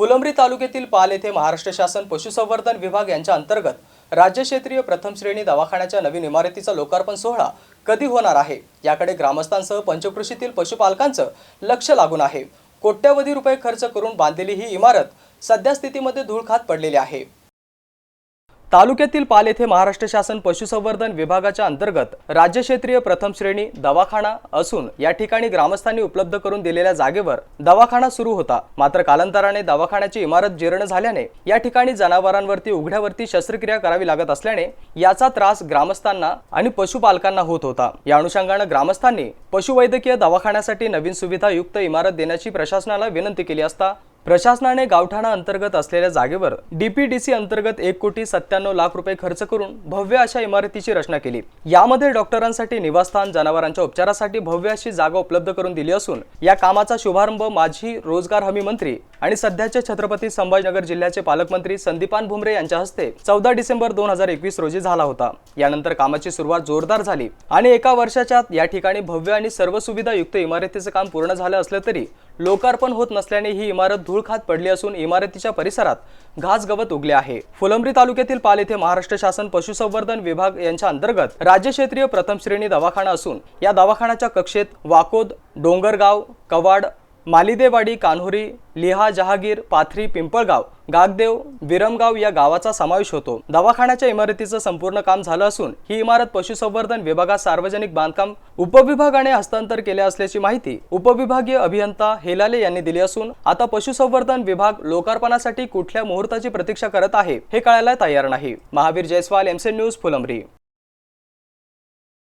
फुलंब्री तालुक्यातील पाल येथे महाराष्ट्र शासन पशुसंवर्धन विभाग यांच्या अंतर्गत राज्य क्षेत्रीय प्रथम श्रेणी दवाखान्याच्या नवीन इमारतीचा लोकार्पण सोहळा कधी होणार आहे? याकडे ग्रामस्थांसह पंचकृषीतील पशुपालकांचं लक्ष लागून आहे. कोट्यवधी रुपये खर्च करून बांधलेली ही इमारत सध्या स्थितीमध्ये धूळ खात पडलेली आहे. तालुक्यातील पाल येथे महाराष्ट्र शासन पशुसंवर्धन विभागाच्या अंतर्गत राज्य क्षेत्रीय प्रथम श्रेणी दवाखाना असून या ठिकाणी ग्रामस्थांनी उपलब्ध करून दिलेल्या जागेवर दवाखाना सुरू होता. मात्र कालांतराने दवाखान्याची इमारत जीर्ण झाल्याने या ठिकाणी जनावरांवरती उघड्यावरती शस्त्रक्रिया करावी लागत असल्याने याचा त्रास ग्रामस्थांना आणि पशुपालकांना होत होता. या अनुषंगानं ग्रामस्थांनी पशुवैद्यकीय दवाखान्यासाठी नवीन सुविधायुक्त इमारत देण्याची प्रशासनाला विनंती केली असता प्रशासनाने गावठाणा अंतर्गत असलेल्या जागेवर डीपीडीसी अंतर्गत एक कोटी सत्त्याण्णव लाख रुपये खर्च करून भव्य अशा इमारतीची रचना केली. यामध्ये डॉक्टरांसाठी निवासस्थान जनावरांच्या उपचारासाठी भव्य अशी जागा उपलब्ध करून दिली असून या कामाचा शुभारंभ माजी रोजगार हमी मंत्री आणि सध्याचे छत्रपती संभाजीनगर जिल्ह्याचे पालकमंत्री संदीपान भुमरे यांच्या हस्ते चौदा डिसेंबर दोन हजार एकवीस रोजी झाला होता. यानंतर कामाची सुरुवात जोरदार झाली आणि एका वर्षाच्या या ठिकाणी भव्य आणि सर्व सुविधा युक्त इमारतीचं काम पूर्ण झालं असलं तरी लोकार्पण होत नसल्याने ही इमारत धूळ खात पडली असून इमारतीच्या परिसरात घास गवत उगले आहे. फुलंब्री तालुक्यातील पाल येथे महाराष्ट्र शासन पशुसंवर्धन विभाग यांच्या अंतर्गत राज्य क्षेत्रीय प्रथम श्रेणी दवाखाना असून या दवाखान्याच्या कक्षेत वाकोद डोंगरगाव कवाड मालिदेवाडी कान्होरी लिहा जहागीर पाथरी पिंपळगाव गागदेव विरमगाव या गावाचा समावेश होतो. दवाखान्याच्या इमारतीचं संपूर्ण काम झालं असून ही इमारत पशुसंवर्धन विभागात सार्वजनिक बांधकाम उपविभागाने हस्तांतर केले असल्याची माहिती उपविभागीय अभियंता हेलाले यांनी दिली असून आता पशुसंवर्धन विभाग लोकार्पणासाठी कुठल्या मुहूर्ताची प्रतीक्षा करत आहे हे कळायला तयार नाही. Mahavir Jaiswal MC news Phulambri.